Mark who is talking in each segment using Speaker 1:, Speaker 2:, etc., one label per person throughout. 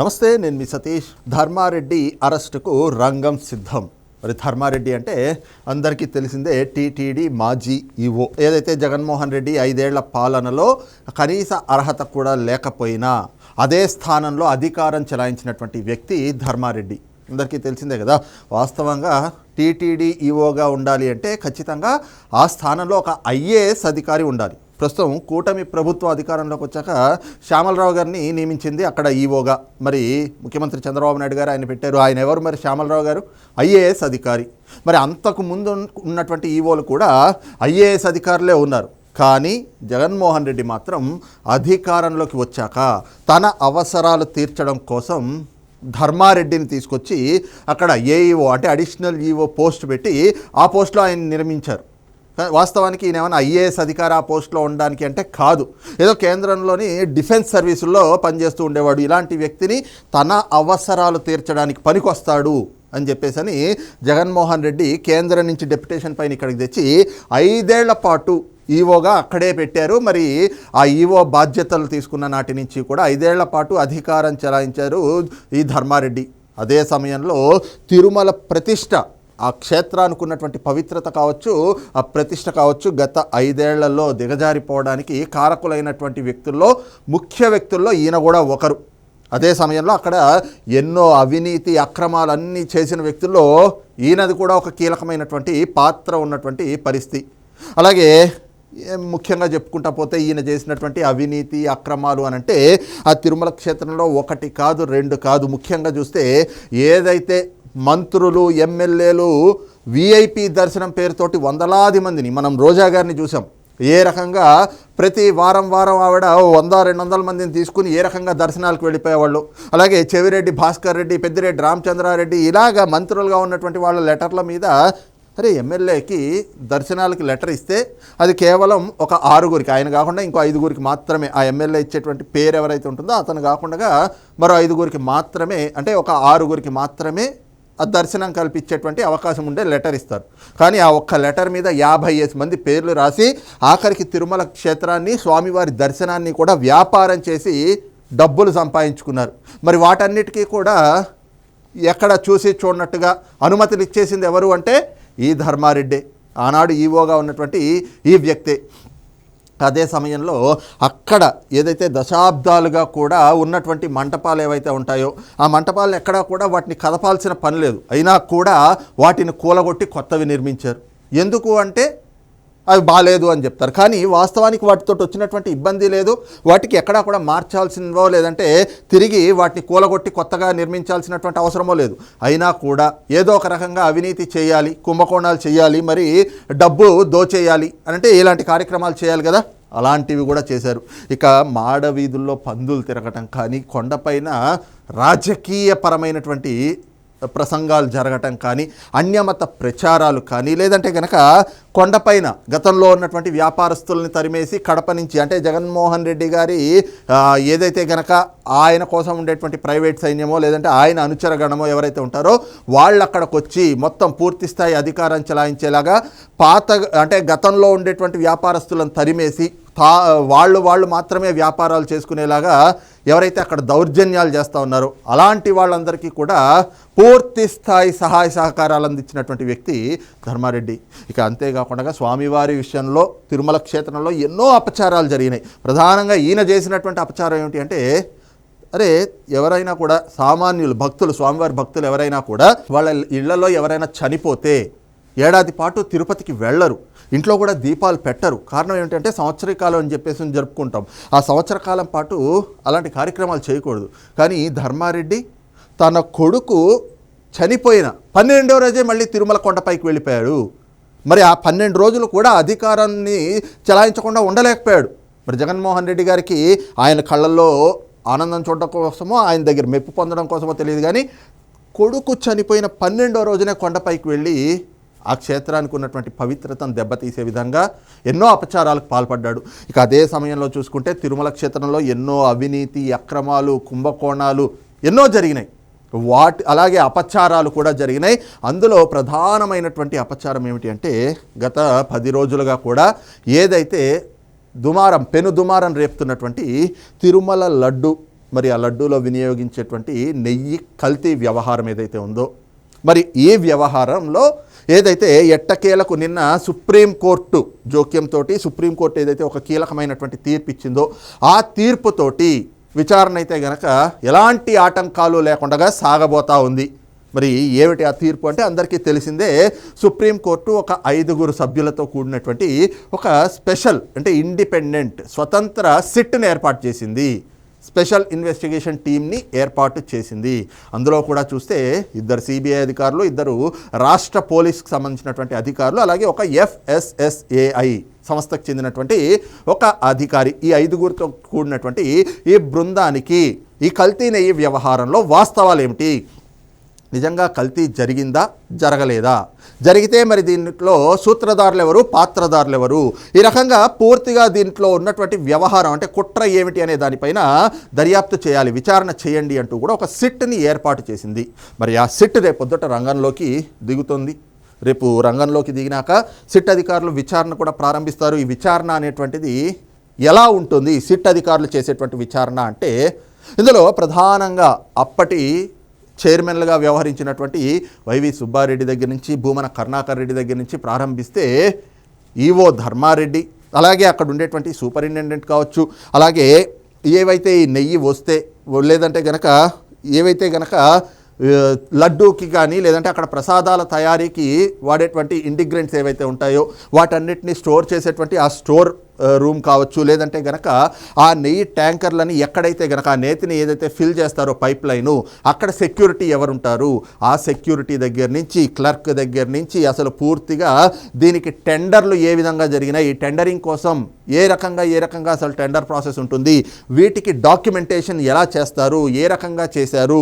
Speaker 1: నమస్తే నేను మీ సతీష్. ధర్మారెడ్డి అరెస్టుకు రంగం సిద్ధం. మరి ధర్మారెడ్డి అంటే అందరికీ తెలిసిందే టీటీడీ మాజీ ఈఓ ఏదైతే జగన్మోహన్ రెడ్డి ఐదేళ్ళ పాలనలో కనీస అర్హత కూడా లేకపోయినా అదే స్థానంలో అధికారం చెలాయించినటువంటి వ్యక్తి ధర్మారెడ్డి. అందరికీ తెలిసిందే కదా. వాస్తవంగా టీటీడీ ఈఓగా ఉండాలి అంటే ఖచ్చితంగా ఆ స్థానంలో ఒక ఐఏఎస్ అధికారి ఉండాలి. ప్రస్తుతం కూటమి ప్రభుత్వ అధికారంలోకి వచ్చాక శ్యామలరావు గారిని నియమించింది అక్కడ ఈఓగా. మరి ముఖ్యమంత్రి చంద్రబాబు నాయుడు గారు ఆయన పెట్టారు. ఆయన ఎవరు మరి శ్యామలరావు గారు? ఐఏఎస్ అధికారి. మరి అంతకు ముందు ఉన్నటువంటి ఈవోలు కూడా ఐఏఎస్ అధికారులే ఉన్నారు. కానీ జగన్మోహన్ రెడ్డి మాత్రం అధికారంలోకి వచ్చాక తన అవసరాలు తీర్చడం కోసం ధర్మారెడ్డిని తీసుకొచ్చి అక్కడ ఏఈఓ అంటే అడిషనల్ ఈఓ పోస్ట్ పెట్టి ఆ పోస్ట్లో ఆయన నిర్మించారు. వాస్తవానికి ఈయన ఏమైనా ఐఏఎస్ అధికార ఆ పోస్ట్లో ఉండడానికి అంటే కాదు. ఏదో కేంద్రంలోని డిఫెన్స్ సర్వీసుల్లో పనిచేస్తూ ఉండేవాడు. ఇలాంటి వ్యక్తిని తన అవసరాలు తీర్చడానికి పనికొస్తాడు అని చెప్పేసి అని జగన్మోహన్ రెడ్డి కేంద్రం నుంచి డెప్యుటేషన్ పైన ఇక్కడికి తెచ్చి ఐదేళ్ళ పాటు ఈవోగా అక్కడే పెట్టారు. మరి ఆ ఈవో బాధ్యతలు తీసుకున్న నాటి నుంచి కూడా ఐదేళ్ళ పాటు అధికారం చెలాయించారు ఈ ధర్మారెడ్డి. అదే సమయంలో తిరుమల ప్రతిష్ట ఆ క్షేత్రానికి ఉన్నటువంటి పవిత్రత కావచ్చు ఆ ప్రతిష్ట కావచ్చు గత ఐదేళ్ళలో దిగజారిపోవడానికి కారకులైనటువంటి వ్యక్తుల్లో ముఖ్య వ్యక్తుల్లో ఈయన కూడా ఒకరు. అదే సమయంలో అక్కడ ఎన్నో అవినీతి అక్రమాలన్నీ చేసిన వ్యక్తుల్లో ఈయనది కూడా ఒక కీలకమైనటువంటి పాత్ర ఉన్నటువంటి పరిస్థితి. అలాగే ముఖ్యంగా చెప్పుకుంటా పోతే ఈయన చేసినటువంటి అవినీతి అక్రమాలు అని అంటే ఆ తిరుమల క్షేత్రంలో ఒకటి కాదు రెండు కాదు. ముఖ్యంగా చూస్తే ఏదైతే మంత్రులు ఎమ్మెల్యేలు విఐపి దర్శనం పేరుతోటి వందలాది మందిని మనం రోజా గారిని చూసాం. ఏ రకంగా ప్రతి వారం వారం ఆవిడ వంద రెండు వందల మందిని తీసుకుని ఏ రకంగా దర్శనాలకు వెళ్ళిపోయేవాళ్ళు. అలాగే చెవిరెడ్డి భాస్కర్ రెడ్డి పెద్దిరెడ్డి రామచంద్రారెడ్డి ఇలాగా మంత్రులుగా ఉన్నటువంటి వాళ్ళ లెటర్ల మీద అరే ఎమ్మెల్యేకి దర్శనాలకి లెటర్ ఇస్తే అది కేవలం ఒక ఆరుగురికి ఆయన కాకుండా ఇంకో ఐదుగురికి మాత్రమే ఆ ఎమ్మెల్యే ఇచ్చేటువంటి పేరు ఎవరైతే ఉంటుందో అతను కాకుండా మరో ఐదుగురికి మాత్రమే అంటే ఒక ఆరుగురికి మాత్రమే ఆ దర్శనం కల్పించేటువంటి అవకాశం ఉండే లెటర్ ఇస్తారు. కానీ ఆ ఒక్క లెటర్ మీద యాభై ఐదు మంది పేర్లు రాసి ఆఖరికి తిరుమల క్షేత్రాన్ని స్వామివారి దర్శనాన్ని కూడా వ్యాపారం చేసి డబ్బులు సంపాదించుకున్నారు. మరి వాటన్నిటికీ కూడా ఎక్కడ చూసి చూడనట్టుగా అనుమతులు ఇచ్చేసింది ఎవరు అంటే ఈ ధర్మారెడ్డి ఆనాడు ఈవోగా ఉన్నటువంటి ఈ వ్యక్తే. అదే సమయంలో అక్కడ ఏదైతే దశాబ్దాలుగా కూడా ఉన్నటువంటి మంటపాలు ఏవైతే ఉంటాయో ఆ మంటపాలు ఎక్కడా కూడా వాటిని కదపాల్సిన పని లేదు. అయినా కూడా వాటిని కూలగొట్టి కొత్తవి నిర్మించారు. ఎందుకు అంటే అవి బాగాలేదు అని చెప్తారు. కానీ వాస్తవానికి వాటితో వచ్చినటువంటి ఇబ్బంది లేదు. వాటికి ఎక్కడా కూడా మార్చాల్సిందో లేదంటే తిరిగి వాటిని కూలగొట్టి కొత్తగా నిర్మించాల్సినటువంటి అవసరమో లేదు. అయినా కూడా ఏదో ఒక రకంగా అవినీతి చేయాలి కుంభకోణాలు చేయాలి మరి డబ్బు దోచేయాలి అంటే ఇలాంటి కార్యక్రమాలు చేయాలి కదా. అలాంటివి కూడా చేశారు. ఇక మాడ వీధుల్లో పందులు తిరగటం కానీ కొండపైన రాజకీయపరమైనటువంటి ప్రసంగాలు జరగటం కానీ అన్యమత ప్రచారాలు కానీ లేదంటే గనక కొండపైన గతంలో ఉన్నటువంటి వ్యాపారస్తుల్ని తరిమేసి కడప నుంచి అంటే జగన్మోహన్ రెడ్డి గారి ఏదైతే గనక ఆయన కోసం ఉండేటువంటి ప్రైవేట్ సైన్యమో లేదంటే ఆయన అనుచరగణమో ఎవరైతే ఉంటారో వాళ్ళు అక్కడికి వచ్చి మొత్తం పూర్తి స్థాయి అధికారం చెలాయించేలాగా పాత అంటే గతంలో ఉండేటువంటి వ్యాపారస్తులను తరిమేసి తా వాళ్ళు వాళ్ళు మాత్రమే వ్యాపారాలు చేసుకునేలాగా ఎవరైతే అక్కడ దౌర్జన్యాలు చేస్తూ ఉన్నారో అలాంటి వాళ్ళందరికీ కూడా పూర్తి స్థాయి సహాయ సహకారాలు అందించినటువంటి వ్యక్తి ధర్మారెడ్డి. ఇక అంతేకాకుండా స్వామివారి విషయంలో తిరుమల క్షేత్రంలో ఎన్నో అపచారాలు జరిగినాయి. ప్రధానంగా ఈయన చేసినటువంటి అపచారం ఏమిటి అంటే అరే ఎవరైనా కూడా సామాన్యులు భక్తులు స్వామివారి భక్తులు ఎవరైనా కూడా వాళ్ళ ఇళ్ళలో ఎవరైనా చనిపోతే ఏడాది పాటు తిరుపతికి వెళ్ళరు. ఇంట్లో కూడా దీపాలు పెట్టరు. కారణం ఏంటంటే సంవత్సరకాలం అని చెప్పేసి జరుపుకుంటాం. ఆ సంవత్సర కాలం పాటు అలాంటి కార్యక్రమాలు చేయకూడదు. కానీ ధర్మారెడ్డి తన కొడుకు చనిపోయిన పన్నెండవ రోజే మళ్ళీ తిరుమల కొండపైకి వెళ్ళిపోయాడు. మరి ఆ పన్నెండు రోజులు కూడా అధికారాన్ని చలాయించకుండా ఉండలేకపోయాడు. మరి జగన్మోహన్ రెడ్డి గారికి ఆయన కళ్ళల్లో ఆనందం చూడడం కోసమో ఆయన దగ్గర మెప్పు పొందడం కోసమో తెలియదు కానీ కొడుకు చనిపోయిన పన్నెండో రోజునే కొండపైకి వెళ్ళి ఆ క్షేత్రానికి ఉన్నటువంటి పవిత్రతను దెబ్బతీసే విధంగా ఎన్నో అపచారాలకు పాల్పడ్డాడు. ఇక అదే సమయంలో చూసుకుంటే తిరుమల క్షేత్రంలో ఎన్నో అవినీతి అక్రమాలు కుంభకోణాలు ఎన్నో జరిగినాయి. వాటి అలాగే అపచారాలు కూడా జరిగినాయి. అందులో ప్రధానమైనటువంటి అపచారం ఏమిటి అంటే గత పది రోజులుగా కూడా ఏదైతే దుమారం పెను దుమారం రేపుతున్నటువంటి తిరుమల లడ్డు మరి ఆ లడ్డూలో వినియోగించేటువంటి నెయ్యి కల్తీ వ్యవహారం ఏదైతే ఉందో మరి ఈ వ్యవహారంలో ఏదైతే ఎట్టకేలకు నిన్న సుప్రీంకోర్టు జోక్యంతో సుప్రీంకోర్టు ఏదైతే ఒక కీలకమైనటువంటి తీర్పు ఇచ్చిందో ఆ తీర్పుతోటి విచారణ అయితే గనక ఎలాంటి ఆటంకాలు లేకుండా సాగబోతా ఉంది. మరి ఏమిటి ఆ తీర్పు అంటే అందరికీ తెలిసిందే సుప్రీంకోర్టు ఒక ఐదుగురు సభ్యులతో కూడినటువంటి ఒక స్పెషల్ అంటే ఇండిపెండెంట్ స్వతంత్ర సిట్ని ఏర్పాటు చేసింది. స్పెషల్ ఇన్వెస్టిగేషన్ టీమ్ని ఏర్పాటు చేసింది. అందులో కూడా చూస్తే ఇద్దరు సిబిఐ అధికారులు ఇద్దరు రాష్ట్ర పోలీస్కి సంబంధించినటువంటి అధికారులు అలాగే ఒక ఎఫ్ఎస్ఎస్ఏఐ సంస్థకు చెందినటువంటి ఒక అధికారి. ఈ ఐదుగురితో కూడినటువంటి ఈ బృందానికి ఈ కల్తీ నెయ్యి వ్యవహారంలో వాస్తవాలు ఏమిటి నిజంగా కల్తీ జరిగిందా? జరగలేదా? జరిగితే మరి దీంట్లో సూత్రధారులు ఎవరు పాత్రధారులు ఎవరు ఈ రకంగా పూర్తిగా దీంట్లో ఉన్నటువంటి వ్యవహారం అంటే కుట్ర ఏమిటి అనే దానిపైన దర్యాప్తు చేయాలి విచారణ చేయండి అంటూ కూడా ఒక సిట్ని ఏర్పాటు చేసింది. మరి ఆ సిట్ రేపొద్దుట రంగంలోకి దిగుతుంది. రేపు రంగంలోకి దిగినాక సిట్ అధికారులు విచారణ కూడా ప్రారంభిస్తారు. ఈ విచారణ అనేటువంటిది ఎలా ఉంటుంది? సిట్ అధికారులు చేసేటువంటి విచారణ అంటే ఇందులో ప్రధానంగా అప్పటి చైర్మన్లుగా వ్యవహరించినటువంటి వైవి సుబ్బారెడ్డి దగ్గర నుంచి భూమన కరుణాకర్ రెడ్డి దగ్గర నుంచి ప్రారంభిస్తే ఈవో ధర్మారెడ్డి అలాగే అక్కడ ఉండేటువంటి సూపరింటెండెంట్ కావచ్చు అలాగే ఏవైతే ఈ నెయ్యి వస్తే లేదంటే గనక ఏవైతే గనక లడ్డూకి కానీ లేదంటే అక్కడ ప్రసాదాల తయారీకి వాడేటువంటి ఇంటిగ్రెంట్స్ ఏవైతే ఉంటాయో వాటన్నిటిని స్టోర్ చేసేటువంటి ఆ స్టోర్ రూమ్ కావచ్చు లేదంటే గనక ఆ నెయ్యి ట్యాంకర్లని ఎక్కడైతే గనక ఆ నేతిని ఏదైతే ఫిల్ చేస్తారో పైప్ లైను అక్కడ సెక్యూరిటీ ఎవరుంటారు? ఆ సెక్యూరిటీ దగ్గర నుంచి క్లర్క్ దగ్గర నుంచి అసలు పూర్తిగా దీనికి టెండర్లు ఏ విధంగా జరిగినాయి? ఈ టెండరింగ్ కోసం ఏ రకంగా ఏ రకంగా అసలు టెండర్ ప్రాసెస్ ఉంటుంది? వీటికి డాక్యుమెంటేషన్ ఎలా చేస్తారు? ఏ రకంగా చేశారు?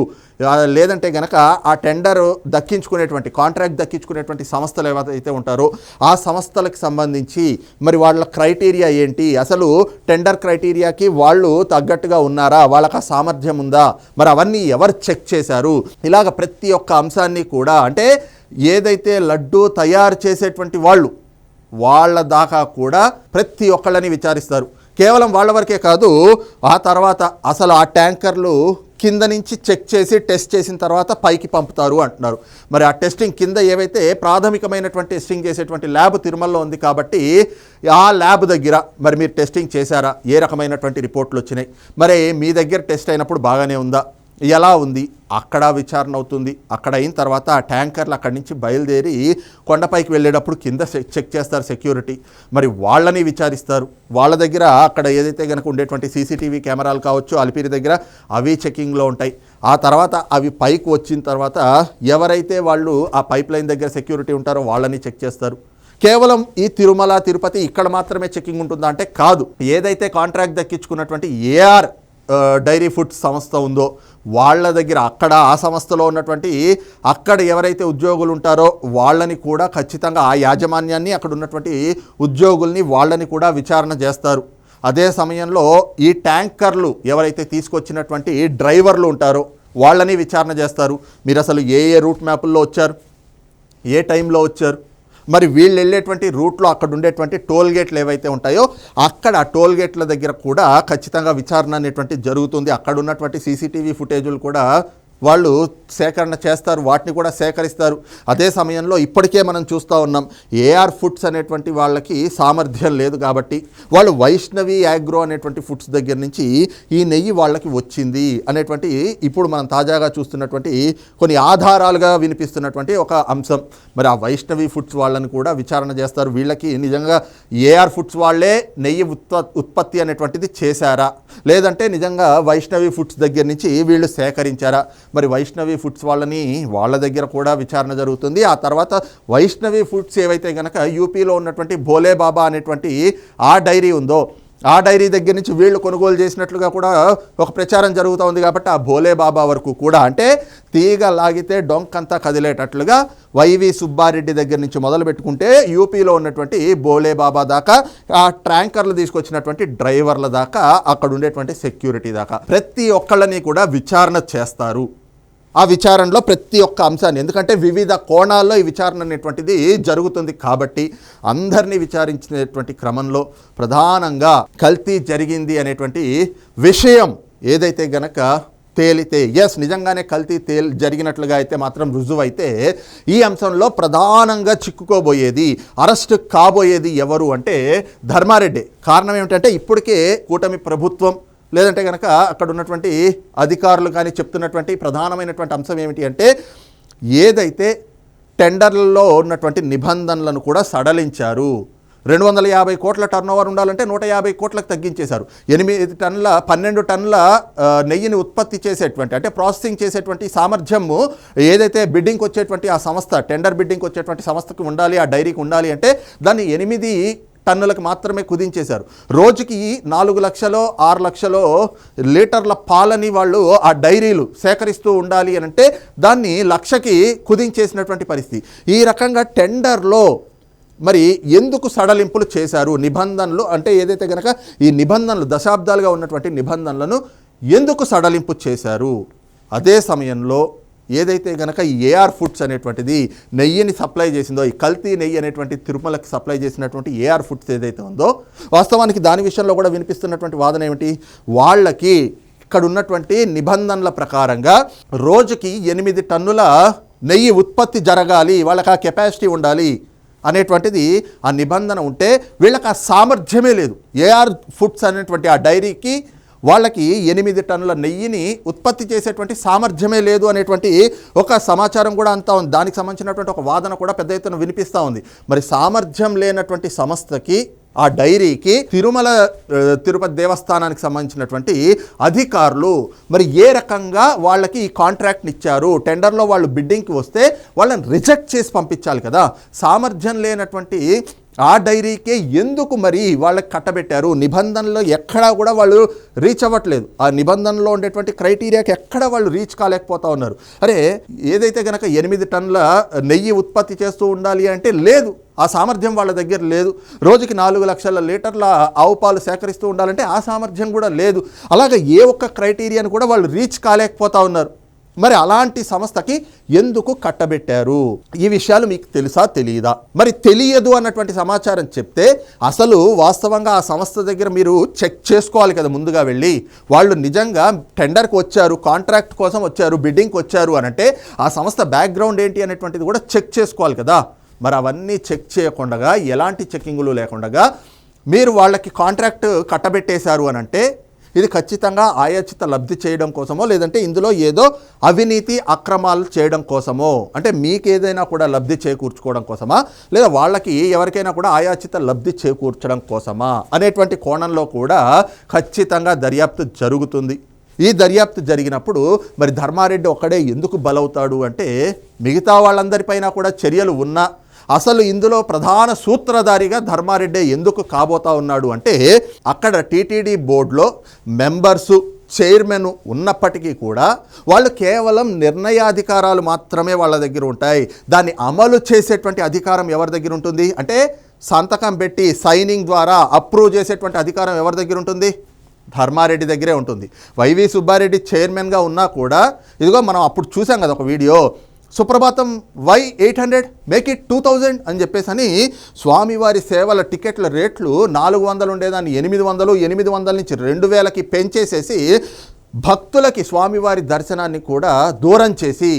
Speaker 1: లేదంటే గనక ఆ టెండర్ దక్కించుకునేటువంటి కాంట్రాక్ట్ దక్కించుకునేటువంటి సంస్థలు ఏవైతే ఉంటారో ఆ సంస్థలకు సంబంధించి మరి వాళ్ళ క్రైటీరియా ఏంటి? అసలు టెండర్ క్రైటీరియాకి వాళ్ళు తగ్గట్టుగా ఉన్నారా? వాళ్ళకి ఆ సామర్థ్యం ఉందా? మరి అవన్నీ ఎవరు చెక్ చేశారు? ఇలాగ ప్రతి ఒక్క అంశాన్ని కూడా అంటే ఏదైతే లడ్డు తయారు చేసేటువంటి వాళ్ళు వాళ్ళ దాకా కూడా ప్రతి ఒక్కళ్ళని విచారిస్తారు. కేవలం వాళ్ళ వరకే కాదు ఆ తర్వాత అసలు ఆ ట్యాంకర్లు కింద నుంచి చెక్ చేసి టెస్ట్ చేసిన తర్వాత పైకి పంపుతారు అంటున్నారు. మరి ఆ టెస్టింగ్ కింద ఏవైతే ప్రాథమికమైనటువంటి టెస్టింగ్ చేసేటువంటి ల్యాబ్ తిరుమలలో ఉంది కాబట్టి ఆ ల్యాబ్ దగ్గర మరి మీరు టెస్టింగ్ చేశారా? ఏ రకమైనటువంటి రిపోర్ట్లు వచ్చినాయి? మరి మీ దగ్గర టెస్ట్ అయినప్పుడు బాగానే ఉందా? ఎలా ఉంది? అక్కడ విచారణ అవుతుంది. అక్కడ అయిన తర్వాత ఆ ట్యాంకర్లు అక్కడి నుంచి బయలుదేరి కొండపైకి వెళ్ళేటప్పుడు కింద చెక్ చెక్ చేస్తారు సెక్యూరిటీ. మరి వాళ్ళని విచారిస్తారు. వాళ్ళ దగ్గర అక్కడ ఏదైతే కనుక ఉండేటువంటి సీసీటీవీ కెమెరాలు కావచ్చు అలిపిరి దగ్గర అవి చెకింగ్లో ఉంటాయి. ఆ తర్వాత అవి పైకి వచ్చిన తర్వాత ఎవరైతే వాళ్ళు ఆ పైప్ లైన్ దగ్గర సెక్యూరిటీ ఉంటారో వాళ్ళని చెక్ చేస్తారు. కేవలం ఈ తిరుమల తిరుపతి ఇక్కడ మాత్రమే చెకింగ్ ఉంటుందా అంటే కాదు. ఏదైతే కాంట్రాక్ట్ దక్కించుకున్నటువంటి ఏఆర్ డైరీ ఫుడ్ సంస్థ ఉందో వాళ్ళ దగ్గర అక్కడ ఆ సంస్థలో ఉన్నటువంటి అక్కడ ఎవరైతే ఉద్యోగులు ఉంటారో వాళ్ళని కూడా ఖచ్చితంగా ఆ యాజమాన్యాన్ని అక్కడ ఉన్నటువంటి ఉద్యోగుల్ని వాళ్ళని కూడా విచారణ చేస్తారు. అదే సమయంలో ఈ ట్యాంకర్లు ఎవరైతే తీసుకొచ్చినటువంటి డ్రైవర్లు ఉంటారో వాళ్ళని విచారణ చేస్తారు. మీరు అసలు ఏ ఏ రూట్ మ్యాపుల్లో వచ్చారు? ఏ టైంలో వచ్చారు? మరి వీళ్ళు వెళ్ళేటువంటి రూట్లో అక్కడ ఉండేటువంటి టోల్ గేట్లు ఏవైతే ఉంటాయో అక్కడ ఆ టోల్ గేట్ల దగ్గర కూడా ఖచ్చితంగా విచారణ అనేటువంటి జరుగుతుంది. అక్కడ ఉన్నటువంటి సీసీటీవీ ఫుటేజులు కూడా వాళ్ళు సేకరణ చేస్తారు వాటిని కూడా సేకరిస్తారు. అదే సమయంలో ఇప్పటికే మనం చూస్తూ ఉన్నాం ఏఆర్ ఫుడ్స్ అనేటువంటి వాళ్ళకి సామర్థ్యం లేదు కాబట్టి వాళ్ళు వైష్ణవి యాగ్రో అనేటువంటి ఫుడ్స్ దగ్గర నుంచి ఈ నెయ్యి వాళ్ళకి వచ్చింది అనేటువంటి ఇప్పుడు మనం తాజాగా చూస్తున్నటువంటి కొన్ని ఆధారాలుగా వినిపిస్తున్నటువంటి ఒక అంశం. మరి ఆ వైష్ణవి ఫుడ్స్ వాళ్ళని కూడా విచారణ చేస్తారు. వీళ్ళకి నిజంగా ఏఆర్ ఫుడ్స్ వాళ్ళే నెయ్యి ఉత్పత్తి అనేటువంటిది చేశారా? లేదంటే నిజంగా వైష్ణవి ఫుడ్స్ దగ్గర నుంచి వీళ్ళు సేకరించారా? మరి వైష్ణవి ఫుడ్స్ వాళ్ళని వాళ్ళ దగ్గర కూడా విచారణ జరుగుతుంది. ఆ తర్వాత వైష్ణవి ఫుడ్స్ ఏవైతే కనుక యూపీలో ఉన్నటువంటి భోలే బాబా అనేటువంటి ఆ డైరీ ఉందో ఆ డైరీ దగ్గర నుంచి వీళ్ళు కొనుగోలు చేసినట్లుగా కూడా ఒక ప్రచారం జరుగుతూ ఉంది కాబట్టి ఆ భోలే బాబా వరకు కూడా అంటే తీగ లాగితే డొంకంతా కదిలేటట్లుగా వైవి సుబ్బారెడ్డి దగ్గర నుంచి మొదలు పెట్టుకుంటే యూపీలో ఉన్నటువంటి భోలే బాబా దాకా ఆ ట్యాంకర్లు తీసుకొచ్చినటువంటి డ్రైవర్ల దాకా అక్కడ ఉండేటువంటి సెక్యూరిటీ దాకా ప్రతి ఒక్కళ్ళని కూడా విచారణ చేస్తారు. ఆ విచారణలో ప్రతి ఒక్క అంశాన్ని. ఎందుకంటే వివిధ కోణాల్లో ఈ విచారణ అనేటువంటిది జరుగుతుంది కాబట్టి అందరినీ విచారించినటువంటి క్రమంలో ప్రధానంగా కల్తీ జరిగింది అనేటువంటి విషయం ఏదైతే గనక తేలితే ఎస్ నిజంగానే కల్తీ తేలి జరిగినట్లుగా అయితే మాత్రం రుజువైతే ఈ అంశంలో ప్రధానంగా చిక్కుకోబోయేది అరెస్ట్ కాబోయేది ఎవరు అంటే ధర్మారెడ్డి. కారణం ఏమిటంటే ఇప్పటికే కూటమి ప్రభుత్వం లేదంటే కనుక అక్కడ ఉన్నటువంటి అధికారులు కానీ చెప్తున్నటువంటి ప్రధానమైనటువంటి అంశం ఏమిటి అంటే ఏదైతే టెండర్లలో ఉన్నటువంటి నిబంధనలను కూడా సడలించారు. రెండు వందల యాభై కోట్ల టర్న్ ఓవర్ ఉండాలంటే నూట యాభై కోట్లకు తగ్గించేశారు. ఎనిమిది టన్నుల పన్నెండు టన్నుల నెయ్యిని ఉత్పత్తి చేసేటువంటి అంటే ప్రాసెసింగ్ చేసేటువంటి సామర్థ్యము ఏదైతే బిడ్డింగ్కి వచ్చేటువంటి ఆ సంస్థ టెండర్ బిడ్డింగ్కి వచ్చేటువంటి సంస్థకి ఉండాలి ఆ డైరీకి ఉండాలి అంటే దాన్ని ఎనిమిది టన్నులకు మాత్రమే కుదించేశారు. రోజుకి నాలుగు లక్షలో ఆరు లక్షలో లీటర్ల పాలని వాళ్ళు ఆ డైరీలు సేకరిస్తూ ఉండాలి అని అంటే దాన్ని లక్షకి కుదించేసినటువంటి పరిస్థితి. ఈ రకంగా టెండర్లో మరి ఎందుకు సడలింపులు చేశారు? నిబంధనలు అంటే ఏదైతే కనుక ఈ నిబంధనలు దశాబ్దాలుగా ఉన్నటువంటి నిబంధనలను ఎందుకు సడలింపు చేశారు? అదే సమయంలో ఏదైతే గనక ఏఆర్ ఫుడ్స్ అనేటువంటిది నెయ్యిని సప్లై చేసిందో ఈ కల్తీ నెయ్యి అనేటువంటి తిరుమలకి సప్లై చేసినటువంటి ఏఆర్ ఫుడ్స్ ఏదైతే ఉందో వాస్తవానికి దాని విషయంలో కూడా వినిపిస్తున్నటువంటి వాదన ఏమిటి? వాళ్ళకి ఇక్కడ ఉన్నటువంటి నిబంధనల ప్రకారంగా రోజుకి ఎనిమిది టన్నుల నెయ్యి ఉత్పత్తి జరగాలి వాళ్ళకి ఆ కెపాసిటీ ఉండాలి అనేటువంటిది ఆ నిబంధన ఉంటే వీళ్ళకి ఆ సామర్థ్యమే లేదు. ఏఆర్ ఫుడ్స్ అనేటువంటి ఆ డైరీకి వాళ్ళకి ఎనిమిది టన్నుల నెయ్యిని ఉత్పత్తి చేసేటువంటి సామర్థ్యమే లేదు అనేటువంటి ఒక సమాచారం కూడా అంతా ఉంది. దానికి సంబంధించినటువంటి ఒక వాదన కూడా పెద్ద ఎత్తున వినిపిస్తూ ఉంది. మరి సామర్థ్యం లేనటువంటి సంస్థకి ఆ డైరీకి తిరుమల తిరుపతి దేవస్థానానికి సంబంధించినటువంటి అధికారులు మరి ఏ రకంగా వాళ్ళకి ఈ కాంట్రాక్ట్ని ఇచ్చారు టెండర్లో వాళ్ళు బిడ్డింగ్కి వస్తే వాళ్ళని రిజెక్ట్ చేసి పంపించాలి కదా. సామర్థ్యం లేనటువంటి ఆ డైరీకే ఎందుకు మరి వాళ్ళకి కట్టబెట్టారు? నిబంధనలో ఎక్కడా కూడా వాళ్ళు రీచ్ అవ్వట్లేదు. ఆ నిబంధనలో ఉండేటువంటి క్రైటీరియాకి ఎక్కడ వాళ్ళు రీచ్ కాలేకపోతా ఉన్నారు. అరే ఏదైతే గనక ఎనిమిది టన్నుల నెయ్యి ఉత్పత్తి చేస్తూ ఉండాలి అంటే లేదు. ఆ సామర్థ్యం వాళ్ళ దగ్గర లేదు. రోజుకి నాలుగు లక్షల లీటర్ల ఆవు పాలు సేకరిస్తూ ఉండాలంటే ఆ సామర్థ్యం కూడా లేదు. అలాగే ఏ ఒక్క క్రైటీరియాను కూడా వాళ్ళు రీచ్ కాలేకపోతా ఉన్నారు. మరి అలాంటి సంస్థకి ఎందుకు కట్టబెట్టారు? ఈ విషయాలు మీకు తెలుసా తెలియదా మరి తెలియదు అన్నటువంటి సమాచారం చెప్తే అసలు వాస్తవంగా ఆ సంస్థ దగ్గర మీరు చెక్ చేసుకోవాలి కదా ముందుగా వెళ్ళి. వాళ్ళు నిజంగా టెండర్కి వచ్చారు కాంట్రాక్ట్ కోసం వచ్చారు బిడ్డింగ్కి వచ్చారు అనంటే ఆ సంస్థ బ్యాక్గ్రౌండ్ ఏంటి అనేటువంటిది కూడా చెక్ చేసుకోవాలి కదా. మరి అవన్నీ చెక్ చేయకుండా ఎలాంటి చెక్కింగులు లేకుండా మీరు వాళ్ళకి కాంట్రాక్ట్ కట్టబెట్టేశారు అనంటే ఇది ఖచ్చితంగా ఆయాచిత లబ్ధి చేయడం కోసమో లేదంటే ఇందులో ఏదో అవినీతి అక్రమాలు చేయడం కోసమో. అంటే మీకేదైనా కూడా లబ్ధి చేకూర్చుకోవడం కోసమా? లేదా వాళ్ళకి ఎవరికైనా కూడా ఆయాచిత లబ్ధి చేకూర్చడం కోసమా? అనేటువంటి కోణంలో కూడా ఖచ్చితంగా దర్యాప్తు జరుగుతుంది. ఈ దర్యాప్తు జరిగినప్పుడు మరి ధర్మారెడ్డి ఒక్కడే ఎందుకు బలవుతాడు అంటే మిగతా వాళ్ళందరిపైన కూడా చర్యలు ఉన్నా అసలు ఇందులో ప్రధాన సూత్రధారిగా ధర్మారెడ్డి ఎందుకు కాబోతా ఉన్నాడు అంటే అక్కడ టీటీడీ బోర్డులో మెంబర్సు చైర్మన్ ఉన్నప్పటికీ కూడా వాళ్ళు కేవలం నిర్ణయాధికారాలు మాత్రమే వాళ్ళ దగ్గర ఉంటాయి. దాన్ని అమలు చేసేటువంటి అధికారం ఎవరి దగ్గర ఉంటుంది? అంటే సంతకం పెట్టి సైనింగ్ ద్వారా అప్రూవ్ చేసేటువంటి అధికారం ఎవరి దగ్గర ఉంటుంది? ధర్మారెడ్డి దగ్గరే ఉంటుంది. వైవి సుబ్బారెడ్డి చైర్మన్గా ఉన్నా కూడా ఇదిగో మనం అప్పుడు చూసాం కదా ఒక video Suprabhatam why eight hundred? Make it two thousand అని చెప్పేసి అని స్వామివారి సేవల టికెట్ల రేట్లు నాలుగు వందలు ఉండేదాన్ని ఎనిమిది వందలు ఎనిమిది వందల నుంచి రెండు వేలకి పెంచేసేసి భక్తులకి స్వామివారి దర్శనాన్ని కూడా దూరం చేసి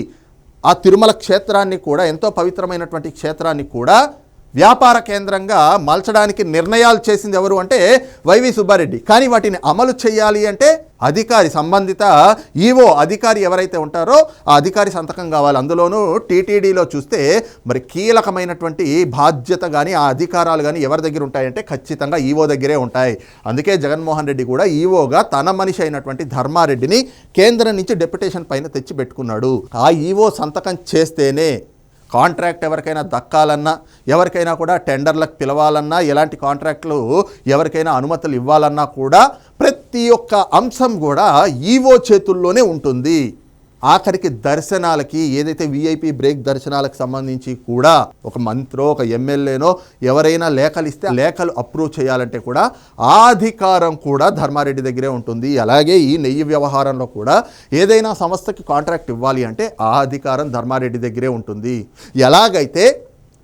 Speaker 1: ఆ తిరుమల క్షేత్రాన్ని కూడా ఎంతో పవిత్రమైనటువంటి క్షేత్రాన్ని కూడా వ్యాపార కేంద్రంగా మలచడానికి నిర్ణయాలు చేసింది ఎవరు అంటే వైవి సుబ్బారెడ్డి. కానీ వాటిని అమలు చేయాలి అంటే అధికారి సంబంధిత ఈవో అధికారి ఎవరైతే ఉంటారో ఆ అధికారి సంతకం కావాలి. అందులోనూ టీటీడీలో చూస్తే మరి కీలకమైనటువంటి బాధ్యత కానీ ఆ అధికారాలు కానీ ఎవరి దగ్గర ఉంటాయంటే ఖచ్చితంగా ఈవో దగ్గరే ఉంటాయి. అందుకే జగన్మోహన్ రెడ్డి కూడా ఈవోగా తన మనిషి అయినటువంటి ధర్మారెడ్డిని కేంద్రం నుంచి డెప్యుటేషన్ పైన తెచ్చి పెట్టుకున్నాడు ఆ ఈవో సంతకం చేస్తేనే కాంట్రాక్ట్ ఎవరికైనా దక్కాలన్నా ఎవరికైనా కూడా టెండర్లకు పిలవాలన్నా ఎలాంటి కాంట్రాక్టులు ఎవరికైనా అనుమతులు ఇవ్వాలన్నా కూడా ప్రతి ఒక్క అంశం కూడా ఈవో చేతుల్లోనే ఉంటుంది. ఆఖరికి దర్శనాలకి ఏదైతే విఐపి బ్రేక్ దర్శనాలకు సంబంధించి కూడా ఒక మంత్రో ఒక ఎమ్మెల్యేనో ఎవరైనా లేఖలు ఇస్తే లేఖలు అప్రూవ్ చేయాలంటే కూడా ఆ అధికారం కూడా ధర్మారెడ్డి దగ్గరే ఉంటుంది. అలాగే ఈ నెయ్యి వ్యవహారంలో కూడా ఏదైనా సంస్థకి కాంట్రాక్ట్ ఇవ్వాలి అంటే ఆ అధికారం ధర్మారెడ్డి దగ్గరే ఉంటుంది. ఎలాగైతే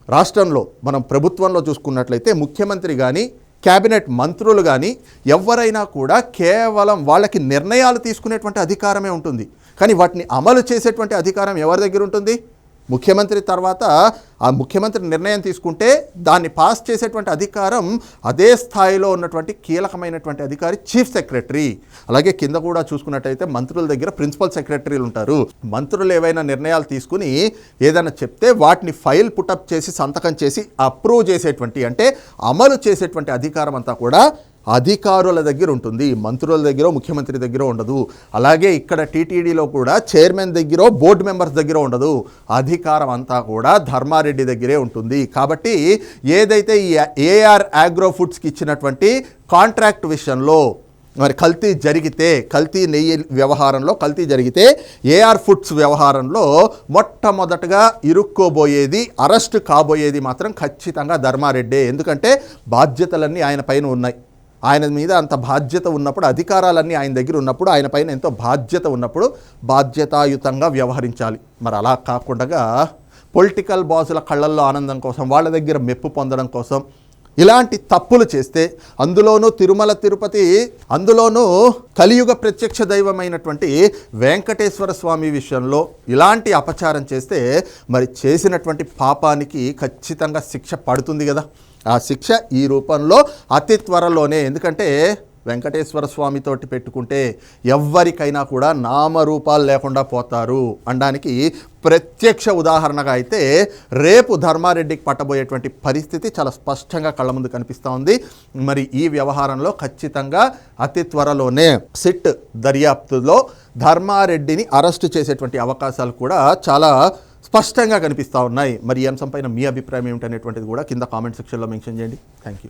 Speaker 1: రాష్ట్రంలో మనం ప్రభుత్వంలో చూసుకున్నట్లయితే ముఖ్యమంత్రి కానీ క్యాబినెట్ మంత్రులు కానీ ఎవరైనా కూడా కేవలం వాళ్ళకి నిర్ణయాలు తీసుకునేటువంటి అధికారమే ఉంటుంది. కానీ వాటిని అమలు చేసేటువంటి అధికారం ఎవరి దగ్గర ఉంటుంది? ముఖ్యమంత్రి తర్వాత ఆ ముఖ్యమంత్రి నిర్ణయం తీసుకుంటే దాన్ని పాస్ చేసేటువంటి అధికారం అదే స్థాయిలో ఉన్నటువంటి కీలకమైనటువంటి అధికారి చీఫ్ సెక్రటరీ. అలాగే కింద కూడా చూసుకున్నట్టయితే మంత్రుల దగ్గర ప్రిన్సిపల్ సెక్రటరీలు ఉంటారు. మంత్రులు ఏవైనా నిర్ణయాలు తీసుకుని ఏదైనా చెప్తే వాటిని ఫైల్ పుటప్ చేసి సంతకం చేసి అప్రూవ్ చేసేటువంటి అంటే అమలు చేసేటువంటి అధికారం అంతా కూడా అధికారుల దగ్గర ఉంటుంది. మంత్రుల దగ్గర ముఖ్యమంత్రి దగ్గర ఉండదు. అలాగే ఇక్కడ టీటీడీలో కూడా చైర్మన్ దగ్గర బోర్డు మెంబర్స్ దగ్గర ఉండదు. అధికారం అంతా కూడా ధర్మారెడ్డి దగ్గరే ఉంటుంది. కాబట్టి ఏదైతే ఈ ఏఆర్ ఆగ్రో ఫుడ్స్కి ఇచ్చినటువంటి కాంట్రాక్ట్ విషయంలో మరి కల్తీ జరిగితే కల్తీ నెయ్యి వ్యవహారంలో కల్తీ జరిగితే ఏఆర్ ఫుడ్స్ వ్యవహారంలో మొట్టమొదటగా ఇరుక్కోబోయేది అరెస్ట్ కాబోయేది మాత్రం ఖచ్చితంగా ధర్మారెడ్డే. ఎందుకంటే బాధ్యతలన్నీ ఆయన పైన ఉన్నాయి. ఆయన మీద అంత బాధ్యత ఉన్నప్పుడు అధికారాలన్నీ ఆయన దగ్గర ఉన్నప్పుడు ఆయన పైన ఎంతో బాధ్యత ఉన్నప్పుడు బాధ్యతాయుతంగా వ్యవహరించాలి. మరి అలా కాకుండా పొలిటికల్ బాసుల కళ్ళల్లో ఆనందం కోసం వాళ్ళ దగ్గర మెప్పు పొందడం కోసం ఇలాంటి తప్పులు చేస్తే అందులోనూ తిరుమల తిరుపతి అందులోనూ కలియుగ ప్రత్యక్ష దైవమైనటువంటి వెంకటేశ్వర స్వామి విషయంలో ఇలాంటి అపచారం చేస్తే మరి చేసినటువంటి పాపానికి ఖచ్చితంగా శిక్ష పడుతుంది కదా. ఆ శిక్ష ఈ రూపంలో అతి త్వరలోనే. ఎందుకంటే వెంకటేశ్వర స్వామితోటి పెట్టుకుంటే ఎవ్వరికైనా కూడా నామరూపాలు లేకుండా పోతారు. అనడానికి ప్రత్యక్ష ఉదాహరణగా అయితే రేపు ధర్మారెడ్డికి పట్టబోయేటువంటి పరిస్థితి చాలా స్పష్టంగా కళ్ళ ముందు కనిపిస్తూ ఉంది. మరి ఈ వ్యవహారంలో ఖచ్చితంగా అతి త్వరలోనే సిట్ దర్యాప్తులో ధర్మారెడ్డిని అరెస్టు చేసేటువంటి అవకాశాలు కూడా చాలా స్పష్టంగా కనిపిస్తూ ఉన్నాయి. మరి ఈ అంశంపైన మీ అభిప్రాయం ఏమిటనేటువంటిది కూడా కింద కామెంట్ సెక్షన్లో మెన్షన్ చేయండి. Thank you